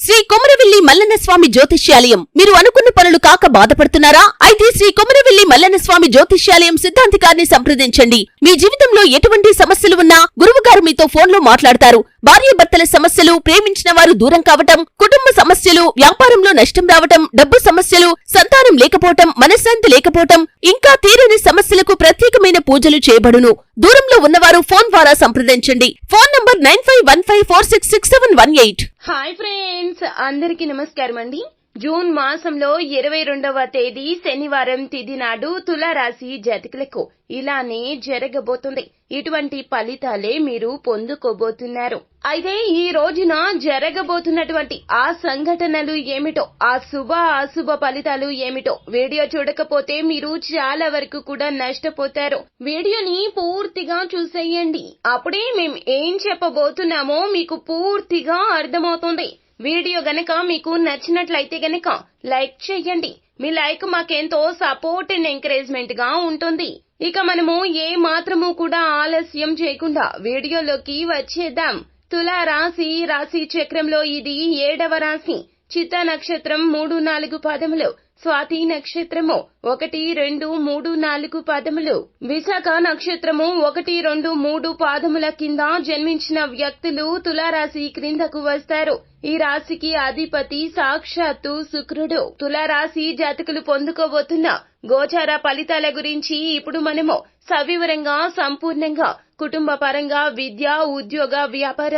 శ్రీ కొమరవెల్లి మల్లన్న స్వామి జ్యోతిష్యాలయం. మీరు అనుకున్న పనులు కాక బాధపడుతున్నారా? అయితే శ్రీ కొమరవెల్లి మల్లన్న స్వామి జ్యోతిష్యాలయం సిద్ధాంతికారిని సంప్రదించండి. మీ జీవితంలో ఎటువంటి సమస్యలు ఉన్నా గురువు గారు మీతో ఫోన్లో మాట్లాడతారు భార్యాభర్తల సమస్యలు ప్రేమించిన వారు దూరం కావటం కుటుంబ సమస్యలు వ్యాపారంలో నష్టం రావటం డబ్బు సమస్యలు ఆహారం లేకపోవటం మనశ్శాంతి లేకపోవటం ఇంకా తీరని సమస్యలకు ప్రత్యేకమైన పూజలు చేయబడును. దూరంలో ఉన్నవారు ఫోన్ ద్వారా సంప్రదించండి. Phone number nine five one five four six six seven one eight. Hi friends అందరికీ నమస్కారం అండి జూన్ మాసంలో ఇరవై రెండవ తేదీ శనివారం తిది నాడు తులారాశి జాతకులకు ఇలానే జరగబోతుంది. ఇటువంటి ఫలితాలే మీరు పొందుకోబోతున్నారు. అయితే ఈ రోజున జరగబోతున్నటువంటి ఆ సంఘటనలు ఏమిటో ఆ శుభ అశుభ ఫలితాలు ఏమిటో వీడియో చూడకపోతే మీరు చాలా వరకు కూడా నష్టపోతారు. వీడియోని పూర్తిగా చూసేయండి. అప్పుడే మేము ఏం చెప్పబోతున్నామో మీకు పూర్తిగా అర్థమవుతుంది. వీడియో గనక మీకు నచ్చినట్లయితే గనక లైక్ చేయండి మీ లైక్ మాకెంతో సపోర్ట్ అండ్ ఎంకరేజ్మెంట్గా ఉంటుంది. ఇక మనము ఏ మాత్రము కూడా ఆలస్యం చేయకుండా వీడియోలోకి వచ్చేద్దాం. తులా రాశి రాశి చక్రంలో ఇది ఏడవ రాశి. చిత్త నక్షత్రం మూడు నాలుగు పదములు. స్వాతి నక్షత్రము ఒకటి రెండు మూడు నాలుగు పాదములు. విశాఖ నక్షత్రము ఒకటి రెండు మూడు పాదముల కింద జన్మించిన వ్యక్తులు తులారాశి క్రిందకు వస్తారు. ఈ రాశికి అధిపతి సాక్షాత్తు శుక్రుడు. తులారాశి జాతకులు పొందుకోబోతున్న గోచార ఫలితాల గురించి ఇప్పుడు మనము సవివరంగా సంపూర్ణంగా కుటుంబ పరంగా విద్య ఉద్యోగ వ్యాపార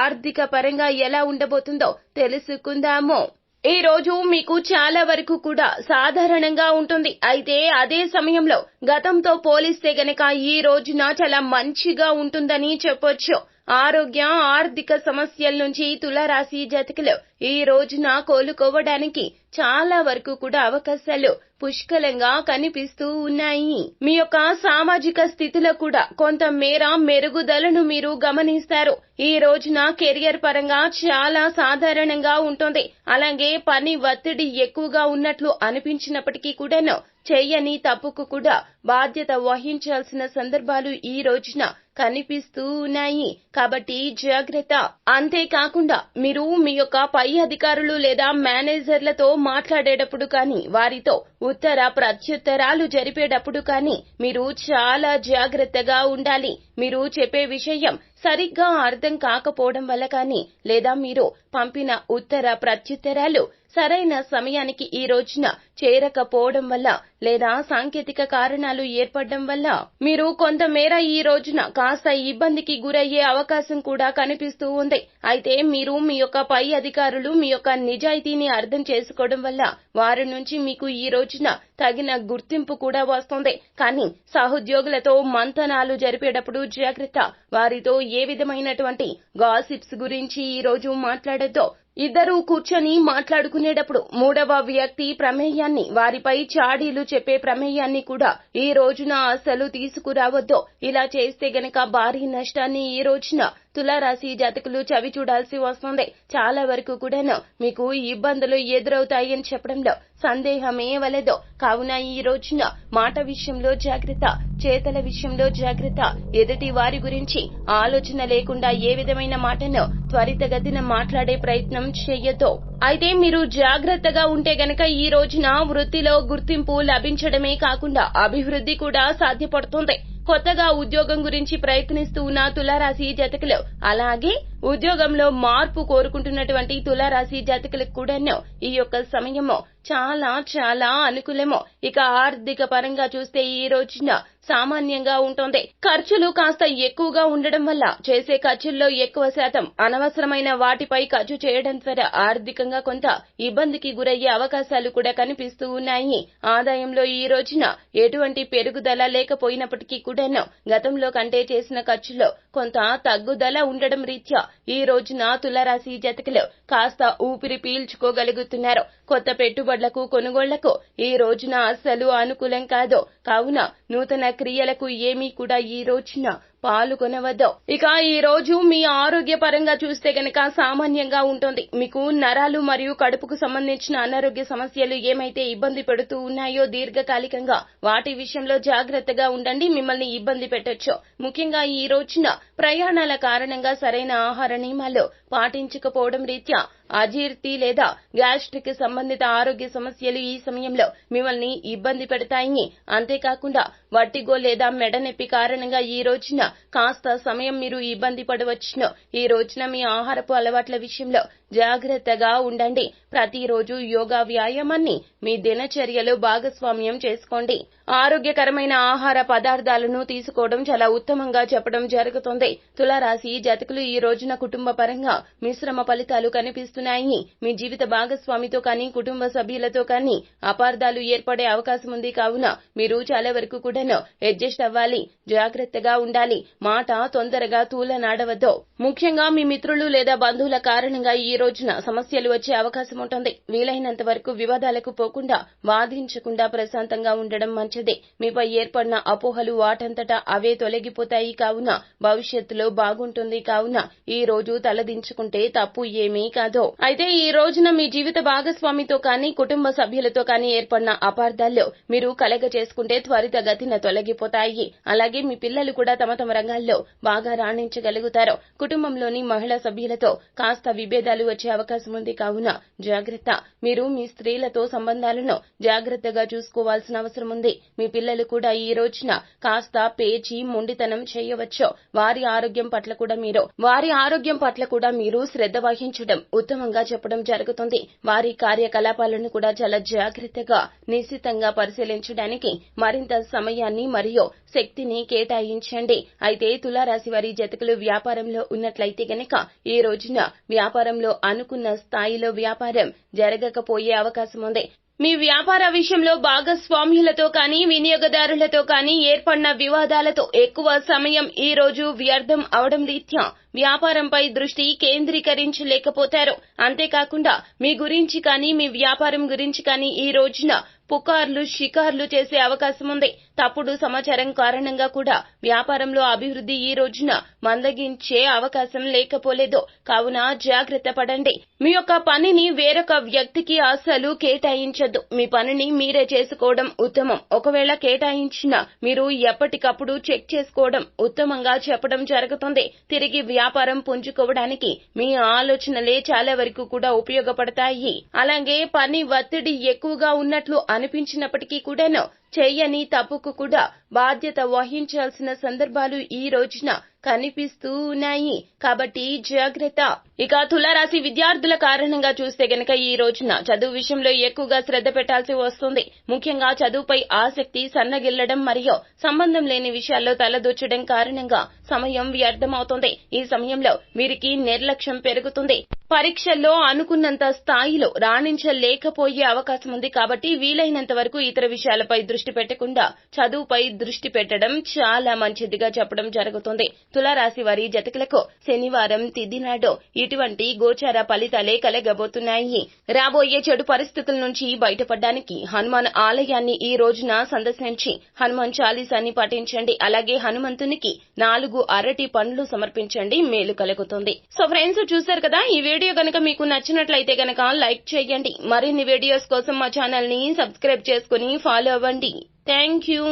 ఆర్థిక పరంగా ఎలా ఉండబోతుందో తెలుసుకుందాము. ఈ రోజు మీకు చాలా వరకు కూడా సాధారణంగా ఉంటుంది. అయితే అదే సమయంలో గతంతో పోలిస్తే గనక ఈ రోజున చాలా మంచిగా ఉంటుందని చెప్పొచ్చు. ఆరోగ్య ఆర్థిక సమస్యల నుంచి తులారాశి జాతకులు ఈ రోజున కోలుకోవడానికి చాలా వరకు కూడా అవకాశాలు పుష్కలంగా కనిపిస్తూ ఉన్నాయి. మీ యొక్క సామాజిక స్థితిలో కూడా కొంత మేర మెరుగుదలను మీరు గమనిస్తారు. ఈ రోజున కెరియర్ పరంగా చాలా సాధారణంగా ఉంటుంది. అలాగే పని ఒత్తిడి ఎక్కువగా ఉన్నట్లు అనిపించినప్పటికీ కూడాను చెయ్యని తప్పుకు కూడా బాధ్యత వహించాల్సిన సందర్భాలు ఈ రోజున కనిపిస్తూ ఉన్నాయి కాబట్టి జాగ్రత్త. అంతేకాకుండా మీరు మీ యొక్క పై అధికారులు లేదా మేనేజర్లతో మాట్లాడేటప్పుడు కానీ వారితో ఉత్తర ప్రత్యుత్తరాలు జరిపేటప్పుడు కానీ మీరు చాలా జాగ్రత్తగా ఉండాలి. మీరు చెప్పే విషయం సరిగ్గా అర్థం కాకపోవడం వల్ల కానీ లేదా మీరు పంపిన ఉత్తర ప్రత్యుత్తరాలు సరైన సమయానికి ఈ రోజున చేరకపోవడం వల్ల లేదా సాంకేతిక కారణాలు ఏర్పడడం వల్ల మీరు కొంతమేర ఈ రోజున కాస్త ఇబ్బందికి గురయ్యే అవకాశం కూడా కనిపిస్తూ ఉంది. అయితే మీరు మీ యొక్క పై అధికారులు మీ యొక్క నిజాయితీని అర్థం చేసుకోవడం వల్ల వారి నుంచి మీకు ఈ రోజున తగిన గుర్తింపు కూడా వస్తుంది. కానీ సహోద్యోగులతో మంతనాలు జరిపేటప్పుడు జాగ్రత్త. వారితో ఏ విధమైనటువంటి గాసిప్స్ గురించి ఈ రోజు మాట్లాడద్దో. ఇద్దరూ కూర్చొని మాట్లాడుకునేటప్పుడు మూడవ వ్యక్తి ప్రమేయాన్ని వారిపై చాడీలు చెప్పే ప్రమేయాన్ని కూడా ఈ రోజున అసలు తీసుకురావద్దు. ఇలా చేస్తే గనక భారీ నష్టాన్ని ఈ రోజున తులారాశి జాతకులు చవి చూడాల్సి వస్తుంది. చాలా వరకు కూడాను మీకు ఇబ్బందులు ఎదురవుతాయని చెప్పడంలో సందేహమే వలదు. కావున ఈ రోజున మాట విషయంలో జాగ్రత్త చేతల విషయంలో జాగ్రత్త. ఎదుటి వారి గురించి ఆలోచన లేకుండా ఏ విధమైన మాటను త్వరితగతిన మాట్లాడే ప్రయత్నం చేయొద్దు. అయితే మీరు జాగ్రత్తగా ఉంటే గనక ఈ రోజున వృత్తిలో గుర్తింపు లభించడమే కాకుండా అభివృద్ధి కూడా సాధ్యపడుతుంది. కొత్తగా ఉద్యోగం గురించి ప్రయత్నిస్తూ ఉన్న తులారాశి జతకులు. అలాగే ఉద్యోగంలో మార్పు కోరుకుంటున్నటువంటి తులారాశి జాతకులకు కూడాను ఈ యొక్క సమయము చాలా చాలా అనుకూలము. ఇక ఆర్థిక పరంగా చూస్తే ఈ రోజున సామాన్యంగా ఉంటుంది. ఖర్చులు కాస్త ఎక్కువగా ఉండడం వల్ల చేసే ఖర్చుల్లో ఎక్కువ శాతం అనవసరమైన వాటిపై ఖర్చు చేయడం ద్వారా ఆర్థికంగా కొంత ఇబ్బందికి గురయ్యే అవకాశాలు కూడా కనిపిస్తూ ఉన్నాయి. ఆదాయంలో ఈ రోజున ఎటువంటి పెరుగుదల లేకపోయినప్పటికీ కూడాను గతంలో కంటే చేసిన ఖర్చులో కొంత తగ్గుదల ఉండడం రీత్యా ఈ రోజున తులరాశి జతకలు కాస్త ఊపిరి పీల్చుకోగలుగుతున్నారు. కొత్త పెట్టుబడులకు కొనుగోళ్ళకు ఈ రోజున అస్సలు అనుకూలం కాదు. కావున నూతన క్రియలకు ఏమీ కూడా ఈ రోజున పాల్గొనవద్దు ఇక ఈ రోజు మీ ఆరోగ్య పరంగా చూస్తే గనక సామాన్యంగా ఉంటుంది. మీకు నరాలు మరియు కడుపుకు సంబంధించిన అనారోగ్య సమస్యలు ఏమైతే ఇబ్బంది పెడుతూ ఉన్నాయో దీర్ఘకాలికంగా వాటి విషయంలో జాగ్రత్తగా ఉండండి. మిమ్మల్ని ఇబ్బంది పెట్టొచ్చు. ముఖ్యంగా ఈ రోజున ప్రయాణాల కారణంగా సరైన ఆహార నియమాలు పాటించకపోవడం రీత్యా అజీర్తి లేదా గ్యాస్ట్రిక్ సంబంధిత ఆరోగ్య సమస్యలు ఈ సమయంలో మిమ్మల్ని ఇబ్బంది పెడతాయి. అంతేకాకుండా వట్టిగో లేదా మెడనొప్పి కారణంగా ఈ రోజున కాస్త సమయం మీరు ఇబ్బంది పడవచ్చును. ఈ రోజున మీ ఆహారపు అలవాట్ల విషయంలో జాగ్రత్తగా ఉండండి. ప్రతిరోజు యోగా వ్యాయామాన్ని మీ దినచర్యలో భాగస్వామ్యం చేసుకోండి. ఆరోగ్యకరమైన ఆహార పదార్థాలను తీసుకోవడం చాలా ఉత్తమంగా చెప్పడం జరుగుతుంది. తులారాశి జతకులు ఈ రోజున కుటుంబ పరంగా మిశ్రమ ఫలితాలు కనిపిస్తున్నాయి. మీ జీవిత భాగస్వామితో కానీ కుటుంబ సభ్యులతో కానీ అపార్థాలు ఏర్పడే అవకాశం ఉంది. కావున మీరు చాలా వరకు కూడాను అడ్జస్ట్ అవ్వాలి. జాగ్రత్తగా ఉండాలి. మాట తొందరగా తూలనాడవద్దు. ముఖ్యంగా మీ మిత్రులు లేదా బంధువుల కారణంగా ఈ రోజున సమస్యలు వచ్చే అవకాశం ఉంటుంది. వీలైనంత వరకు వివాదాలకు పోకుండా వాదించకుండా ప్రశాంతంగా ఉండడం మంచిది. మీపై ఏర్పడిన అపోహలు వాటంతటా అవే తొలగిపోతాయి కావున భవిష్యత్తులో బాగుంటుంది కావున ఈ రోజు తలదించుకుంటే తప్పు ఏమీ కాదు. అయితే ఈ రోజున మీ జీవిత భాగస్వామితో కానీ కుటుంబ సభ్యులతో కానీ ఏర్పడిన అపార్థాల్లో మీరు కలగ చేసుకుంటే త్వరితగతిన తొలగిపోతాయి. అలాగే మీ పిల్లలు కూడా తమ తమ రంగాల్లో బాగా రాణించగలుగుతారు. కుటుంబంలోని మహిళా సభ్యులతో కాస్త విభేదాలు వచ్చే అవకాశం ఉంది. కావున జాగ్రత్త. మీరు మీ స్త్రీలతో సంబంధాలను జాగ్రత్తగా చూసుకోవాల్సిన అవసరం ఉంది. మీ పిల్లలు కూడా ఈ రోజున కాస్త పేచి మొండితనం చేయవచ్చు. వారి ఆరోగ్యం పట్ల కూడా మీరు వారి ఆరోగ్యం పట్ల కూడా మీరు శ్రద్ధ వహించడం ఉత్తమంగా చెప్పడం జరుగుతుంది. వారి కార్యకలాపాలను కూడా చాలా జాగ్రత్తగా నిశ్చితంగా పరిశీలించడానికి మరింత సమయాన్ని మరియు శక్తిని కేటాయించండి. అయితే తులారాశి వారి జతకులు వ్యాపారంలో ఉన్నట్లయితే గనక ఈ రోజున వ్యాపారంలో అనుకున్న స్థాయిలో వ్యాపారం జరగకపోయే అవకాశం ఉంది మీ వ్యాపార విషయంలో భాగస్వామ్యులతో కానీ వినియోగదారులతో కానీ ఏర్పడిన వివాదాలతో ఎక్కువ సమయం ఈ రోజు వ్యర్థం అవడం రీత్యా వ్యాపారంపై దృష్టి కేంద్రీకరించలేకపోతారు. అంతేకాకుండా మీ గురించి కానీ మీ వ్యాపారం గురించి కానీ ఈ రోజున పుకార్లు షికార్లు చేసే అవకాశం ఉంది తప్పుడు సమాచారం కారణంగా కూడా వ్యాపారంలో అభివృద్ధి ఈ రోజున మందగించే అవకాశం లేకపోలేదు. కావున జాగ్రత్త పడండి. మీ యొక్క పనిని వేరొక వ్యక్తికి అసలు కేటాయించద్దు మీ పనిని మీరే చేసుకోవడం ఉత్తమం. ఒకవేళ కేటాయించిన మీరు ఎప్పటికప్పుడు చెక్ చేసుకోవడం ఉత్తమంగా చెప్పడం జరుగుతుంది. తిరిగి వ్యాపారం పుంజుకోవడానికి మీ ఆలోచనలే చాలా వరకు కూడా ఉపయోగపడతాయి. అలాగే పని ఒత్తిడి ఎక్కువగా ఉన్నట్లు అనిపించినప్పటికీ కూడాను చేయని తప్పుకు కూడా బాధ్యత వహించాల్సిన సందర్భాలు ఈ రోజున కనిపిస్తున్నాయి. కాబట్టి జాగ్రత్త. ఇక తులారాశి విద్యార్థుల కారణంగా చూస్తే గనక ఈ రోజున చదువు విషయంలో ఎక్కువగా శ్రద్ధ పెట్టాల్సి వస్తుంది. ముఖ్యంగా చదువుపై ఆసక్తి సన్నగిల్లడం మరియు సంబంధం లేని విషయాల్లో తలదూర్చడం కారణంగా సమయం వ్యర్థమవుతుంది. ఈ సమయంలో వీరికి నిర్లక్ష్యం పెరుగుతుంది. పరీక్షల్లో అనుకున్నంత స్థాయిలో రాణించలేకపోయే అవకాశం ఉంది కాబట్టి వీలైనంత వరకు ఇతర విషయాలపై దృష్టి పెట్టకుండా చదువుపై దృష్టి పెట్టడం చాలా మంచిదిగా చెప్పడం జరుగుతుంది. తులారాశి వారి జతకులకు శనివారం తిథి నాడు ఇటువంటి గోచార ఫలితాలే కలగబోతున్నాయి. రాబోయే చెడు పరిస్థితుల నుంచి బయటపడడానికి హనుమాన్ ఆలయాన్ని ఈ రోజున సందర్శించి హనుమాన్ చాలీసాన్ని పఠించండి అలాగే హనుమంతునికి నాలుగు అరటి పండ్లు సమర్పించండి. మేలు కలుగుతుంది. సో ఫ్రెండ్స్ చూశారు కదా? ఈ వీడియో గనక మీకు నచ్చినట్లయితే గనక లైక్ చేయండి. మరిన్ని వీడియోస్ కోసం మా ఛానల్ని సబ్స్క్రైబ్ చేసుకుని ఫాలో అవ్వండి. Thank you.